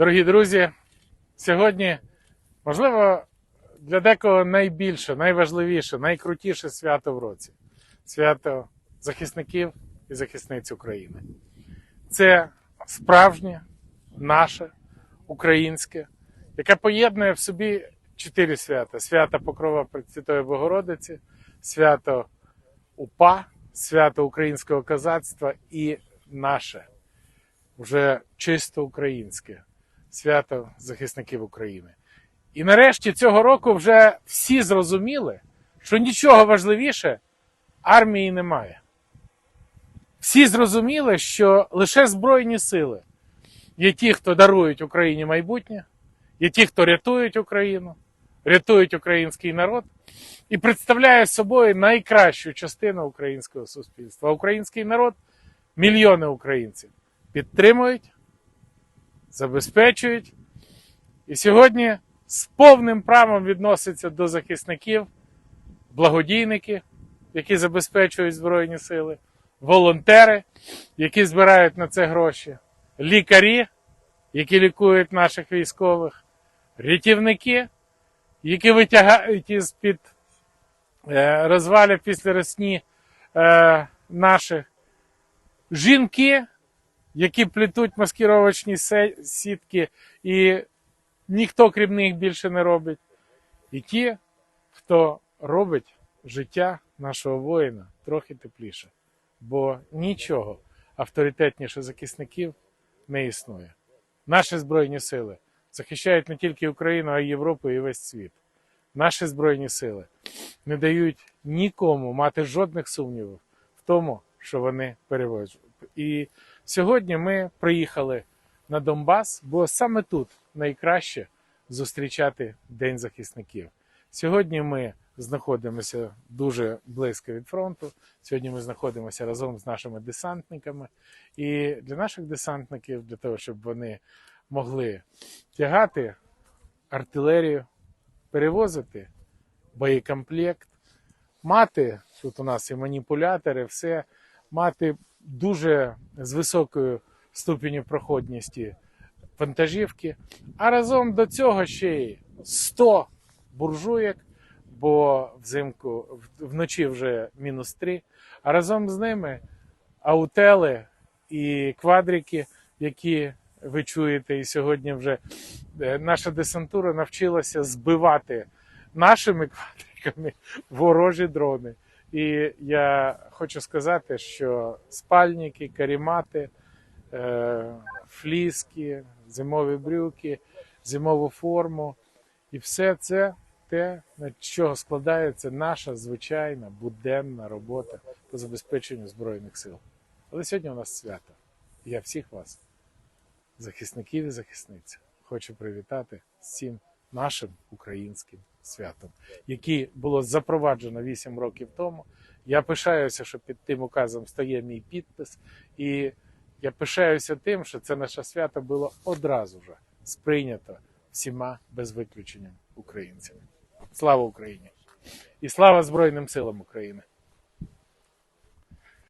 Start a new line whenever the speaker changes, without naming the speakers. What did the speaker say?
Дорогі друзі, сьогодні, можливо, для декого найбільше, найважливіше, найкрутіше свято в році. Свято захисників і захисниць України. Це справжнє, наше, українське, яке поєднує в собі чотири свята: свято Покрова Пресвятої Богородиці, свято УПА, свято українського козацтва і наше вже чисто українське свято захисників України. І нарешті цього року вже всі зрозуміли, що нічого важливіше армії немає. Всі зрозуміли, що лише Збройні сили є ті, хто дарують Україні майбутнє, є ті, хто рятують Україну, рятують український народ і представляє собою найкращу частину українського суспільства. Український народ мільйони українців підтримують, забезпечують. І сьогодні з повним правом відносяться до захисників, благодійники, які забезпечують Збройні сили, волонтери, які збирають на це гроші, лікарі, які лікують наших військових, рятівники, які витягають із під е, розвалів після росні е, наших жінки, які плетуть маскировочні сітки, і ніхто крім них більше не робить. І ті, хто робить життя нашого воїна трохи тепліше. Бо нічого авторитетніше захисників не існує. Наші Збройні сили захищають не тільки Україну, а й Європу і весь світ. Наші Збройні сили не дають нікому мати жодних сумнівів в тому, що вони перевозять. І сьогодні ми приїхали на Донбас, бо саме тут найкраще зустрічати День захисників. Сьогодні ми знаходимося дуже близько від фронту. Сьогодні ми знаходимося разом з нашими десантниками. І для наших десантників, для того, щоб вони могли тягати артилерію, перевозити боєкомплект, мати тут у нас і маніпулятори, все, мати дуже з високою ступеню проходності вантажівки, а разом до цього ще й 100 буржуєк, бо взимку вночі вже мінус 3, а разом з ними аутели і квадрики, які ви чуєте, і сьогодні вже е, наша десантура навчилася збивати нашими квадриками ворожі дрони. І я хочу сказати, що спальники, карімати, е, фліски, зимові брюки, зимову форму. І все це те, на чого складається наша звичайна буденна робота по забезпеченню Збройних сил. Але сьогодні у нас свято. Я всіх вас, захисників і захисниць, хочу привітати цим нашим українським святом, яке було запроваджено 8 років тому. Я пишаюся, що під тим указом стає мій підпис, і я пишаюся тим, що це наше свято було одразу вже сприйнято всіма без виключення українцями. Слава Україні! І слава Збройним силам України!